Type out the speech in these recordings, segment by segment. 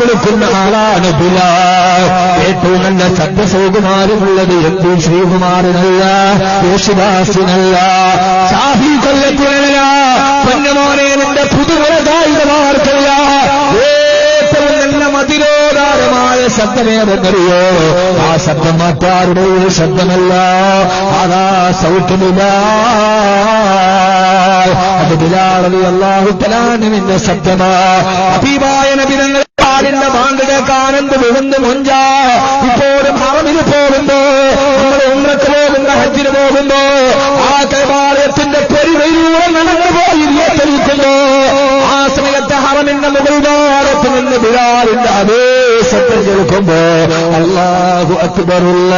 വിളിക്കുന്ന ആളാണ് ബിലാൽ ഏറ്റവും നല്ല ശബ്ദസൗകുമാരമുള്ളത് എം പി ശ്രീകുമാരനല്ല യേശുദാസിനല്ല. ഷാഹി കൊല്ലത്തിനല്ല പൊന്നമോനെ നിന്റെ പുതുമുറ കായികമാർക്കല്ല ഏറ്റവും നല്ല മതിരോധാരമായ ശബ്ദമേതെന്നറിയോ? ആ ശബ്ദം മറ്റാരുടെയും ശബ്ദമല്ല. അതാ സൗഖ്യമില്ല. അത് ബിലാളി അള്ളാഹുത്തലാനുവിന്റെ ശബ്ദമാ. അഭിവായന ബാങ്ക് കേൾക്കാൻ മുഞ്ച. ഇപ്പോഴും ഹറമിന് പോകുമ്പോ നമ്മൾ ഉമ്രക്ക് പോകുന്ന ഹജ്ജിന് പോകുമ്പോ ആ കൈവാലയത്തിന്റെ പെരുവയിലൂടെ നടന്നു പോയി ഏറ്റെടുക്കുന്നു ആ സമയത്ത് ഹറമിന്റെ മുകൾ ഭാഗത്ത് നിന്ന് ബിലാലിന്റെ അതേ ശബ്ദം കേൾക്കുമ്പോ അള്ളാഹു അക്ബറുള്ള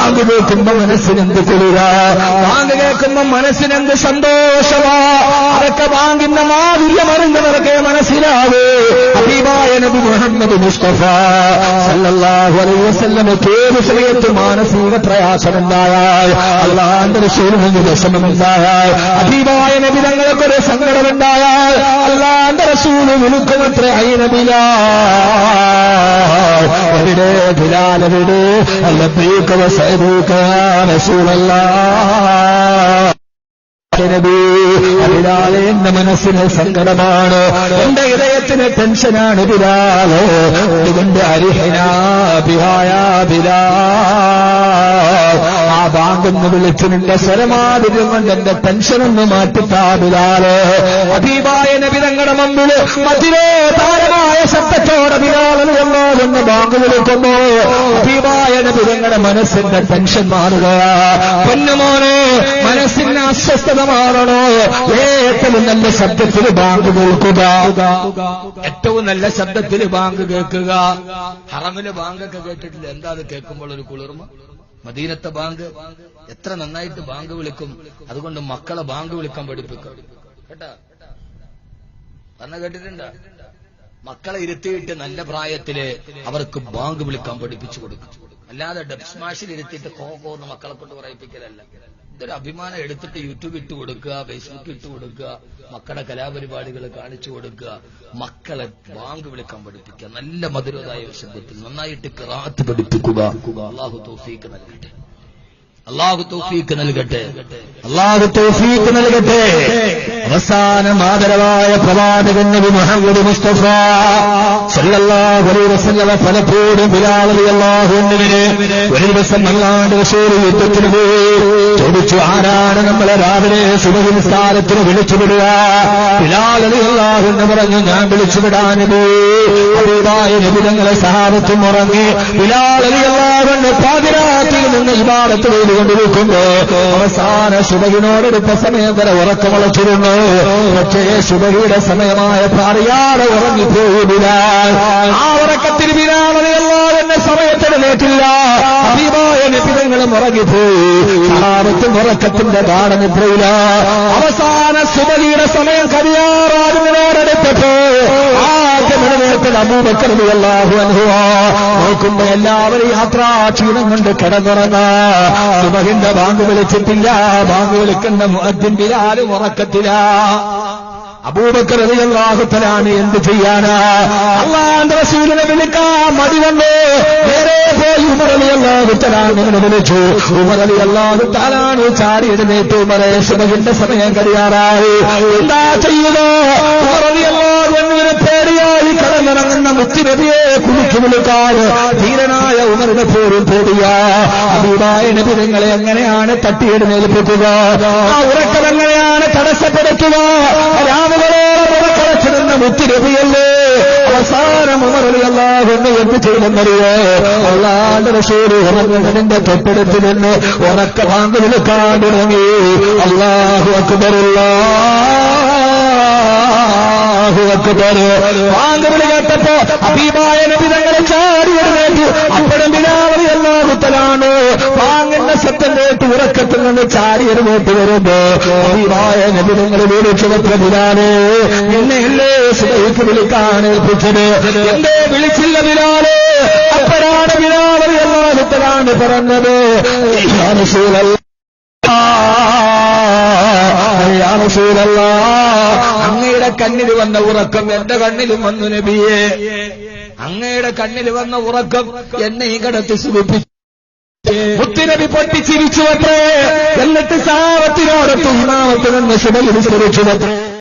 അത് കേൾക്കുമ്പോ മനസ്സിനെന്ത് കുളിര വാങ്ങ് കേൾക്കുമ്പോ മനസ്സിനെന്ത് സന്തോഷമാ? അതൊക്കെ ബാങ്കിന്റെ മാധുര്യം മനസ്സിലാവേ ഹബീബായ നബി മുഹമ്മദ് മുസ്തഫ. സല്ലല്ലാഹു അലൈഹി വസല്ലം ഏത് സമയത്ത് മാനസിക പ്രയാസമുണ്ടായാൽ അള്ളാന്റെ റസൂലിന് വിഷമമുണ്ടായാൽ ഹബീബായ നബി തങ്ങൾക്കൊരു സങ്കടമുണ്ടായാൽ അള്ളാന്റെ റസൂൽ വിളിക്കുമത്ര ഐനബിലാ എവിടെ ബിലാൽ എവിടെ? ലബ്ബീക വസഅദൂക യാ റസൂലല്ലാഹ് ബിലാലെ എന്റെ മനസ്സിന് സങ്കടമാണ്. എന്റെ ഹൃദയത്തിന് ടെൻഷനാണ് ബിലാലോ അതുകൊണ്ട് അരിഹനാ ബിഹായ ബിലാ ആ ബാങ്കെന്ന് വിളിച്ച് നിന്റെ സ്വരമാതിരം എന്റെ ടെൻഷനൊന്ന് മാറ്റിത്താ ബിലാലോ അഭീമായ നബിതങ്ങളുടെ മുമ്പിൽ മതിലോ താരമായ ശബ്ദത്തോടെ ബിലാലെന്ന് ബാങ്ക് വിളിക്കുമ്പോ അഭീമായ തങ്ങളുടെ മനസ്സിന്റെ ടെൻഷൻ മാറുക പൊന്നുമോനെ മനസ്സിന് അസ്വസ്ഥത മാറണോ ഏറ്റവും നല്ല ശബ്ദത്തിൽ ബാങ്ക് കേൾക്കുക. ഏറ്റവും നല്ല ശബ്ദത്തിൽ ബാങ്ക് കേൾക്കുക. ഹറമിലെ ബാങ്കൊക്കെ കേട്ടിട്ടില്ല. എന്താ അത് കേൾക്കുമ്പോൾ ഒരു കുളിർമ? മദീനത്തെ ബാങ്ക് എത്ര നന്നായിട്ട് ബാങ്ക് വിളിക്കും. അതുകൊണ്ട് മക്കളെ ബാങ്ക് വിളിക്കാൻ പഠിപ്പിക്കും. കേട്ടാ? പറഞ്ഞ കേട്ടിട്ടുണ്ടോ? മക്കളെ ഇരുത്തിയിട്ട് നല്ല പ്രായത്തിൽ അവർക്ക് ബാങ്ക് വിളിക്കാൻ പഠിപ്പിച്ചു കൊടുക്കും. അല്ലാതെ ഡബ് സ്മാഷിൽ ഇരുത്തിയിട്ട് കോ കോ എന്ന് മക്കളെ കൊണ്ട് പറയിപ്പിക്കലല്ല. ഇതൊരു അഭിമാനം എടുത്തിട്ട് യൂട്യൂബ് ഇട്ട് കൊടുക്കുക ഫേസ്ബുക്ക് ഇട്ട് കൊടുക്കുക മക്കളുടെ കലാപരിപാടികൾ കാണിച്ചു കൊടുക്കുക മക്കളെ ബാങ്ക് വിളിക്കാൻ പഠിപ്പിക്കുക നല്ല മധുരതായ ശബ്ദത്തിൽ നന്നായിട്ട് കിറാത്ത് പഠിപ്പിക്കുക. അള്ളാഹു തോഫീക്ക് നൽകട്ടെ. അള്ളാഹു തോഫീക്ക് നൽകട്ടെ. അള്ളാഹു തോഫീക്ക് നൽകട്ടെ. അവസാന മാതരവായ പ്രവാചകൻ നബി മുഹമ്മദ് മുസ്തഫ വസല്ലം പലപ്പോഴും റളിയല്ലാഹു അൻഹുവിനെ ഒരു ദിവസം അല്ലാണ്ട് റസൂൽ യുദ്ധത്തിന് പോയി. ചോദിച്ചു ആരാണ് നമ്മളെ രാവിലെ സുബഹി നിസ്കാരത്തിന് വിളിച്ചുവിടുക ബിലാൽ റളിയല്ലാഹു എന്ന് പറഞ്ഞു ഞാൻ വിളിച്ചുവിടാൻ പോയി. ഹബീബായ നബി സഹാബത്തും ഉറങ്ങി അൻഹു പാതിരാത്രിയിൽ നിന്ന് ഇബാദത്ത് ചെയ്തുകൊണ്ടിരിക്കുമ്പോ അവസാന ശുഭകിനോടെടുത്ത സമയം വരെ ഉറക്കമുളച്ചിരുന്നു പക്ഷേ ശുഭകിയുടെ സമയമായ അറിയാതെ ഉറങ്ങിപ്പോയി ബിലാൽ. ആ ഉറക്കത്തിൽ അൻഹു സമയത്തെഴുന്നേറ്റില്ല ഹബീബായ നിബിതങ്ങളും ഉറങ്ങിപ്പോയി. സഹാബത്തും ഉറക്കത്തിന്റെ ഗാഠനിദ്രയില്ല അവസാന ശുഭകിയുടെ സമയം കഴിയാറാകുന്നതോടടുത്തപ്പോ ആദ്യം അബൂബക്കർ റളിയല്ലാഹു അൻഹു നോക്കുമ്പോ എല്ലാവരും യാത്രാ ക്ഷീണം കൊണ്ട് കിടന്നുറങ്ങ. ബാങ്ക് വിളിച്ചിട്ടില്ല ബാങ്ക് വിളിക്കുന്ന മുഅദ്ദിൻ ബിലാലും ഉറക്കത്തില്ല അബൂബക്കർ റളിയല്ലാഹുത്തലാണ് എന്ത് ചെയ്യാനാ? അള്ളാന്റെ റസൂലിനെ വിളിക്കാൻ മതി വന്നേ. നേരെ പോയി ഉമർ വിളിച്ചു. ഉമർ റളിയല്ലാഹുത്തലാണ് ചാടി എഴുന്നേറ്റ് ഉമറെ സുബഹിന്റെ സമയം കഴിയാറായി എന്താ അൻഹുവിനെ മുത്തി മുത്തുനബിയെ കുളിച്ചു വിളിക്കാൻ ധീരനായ ഉമറിനെ പോലും പേടിയാ. അബീബായ നബി നിങ്ങളെ എങ്ങനെയാണ് തട്ടിയെടുന്നേൽപ്പിക്കുക ആ ഉറക്കം എങ്ങനെയാണ് തടസ്സപ്പെടുത്തുക. രാവുകളോളം മുത്തി മുത്തുനബിയല്ലേ? അവസാനം ഉമറിയല്ലാകുന്നു എന്ത് ചെയ്യുമെന്നറിയോ? അള്ളാന്റെ റസൂൽ ഉറങ്ങുന്നതിന്റെ തൊട്ടടുത്ത് നിന്ന് ഉറക്ക വാങ്ങി വിളിക്കാൻ തുടങ്ങി. അള്ളാഹു അക്ബറുള്ള വാങ്ങുവിളി കേട്ടപ്പോ അഭിമായ നബിതങ്ങളെ ചാടി എഴുന്നേറ്റ് അപ്പോഴും ബിലാവലി അല്ലാഹുത്തലാണ് വാങ്ങുന്ന സത്യം കേട്ട് ഉറക്കത്തിൽ നിന്ന് ചാടി എഴുന്നേറ്റ് വരുമ്പോ അഭിമായ നബിതങ്ങൾ വിളിച്ചു പത്ര ബിലാലെ എന്നെയല്ലേ സുബൈക്ക് വിളിക്കാൻ ഏൽപ്പിച്ചത്? എന്തേ വിളിച്ചില്ല ബിലാലേ അപ്പോഴാണ് ബിലാവലി അല്ലാഹുത്തലാണ് പറഞ്ഞത്. യാ റസൂലല്ലാഹ് യാ അങ്ങയുടെ കണ്ണിൽ വന്ന ഉറക്കം എന്റെ കണ്ണിലും വന്നു നബിയെ. അങ്ങയുടെ കണ്ണിൽ വന്ന ഉറക്കം എന്നെ ഈ കടത്തി സുഖിപ്പിച്ചു. മുത്തുനബി പൊട്ടിച്ചിരിച്ചു അത്രേ. എന്നിട്ട് സാവത്തിനോടൊത്ത് ഇമാമത്ത് നിന്ന് ശുഭയിൽ സ്മരിച്ചു അത്രേ.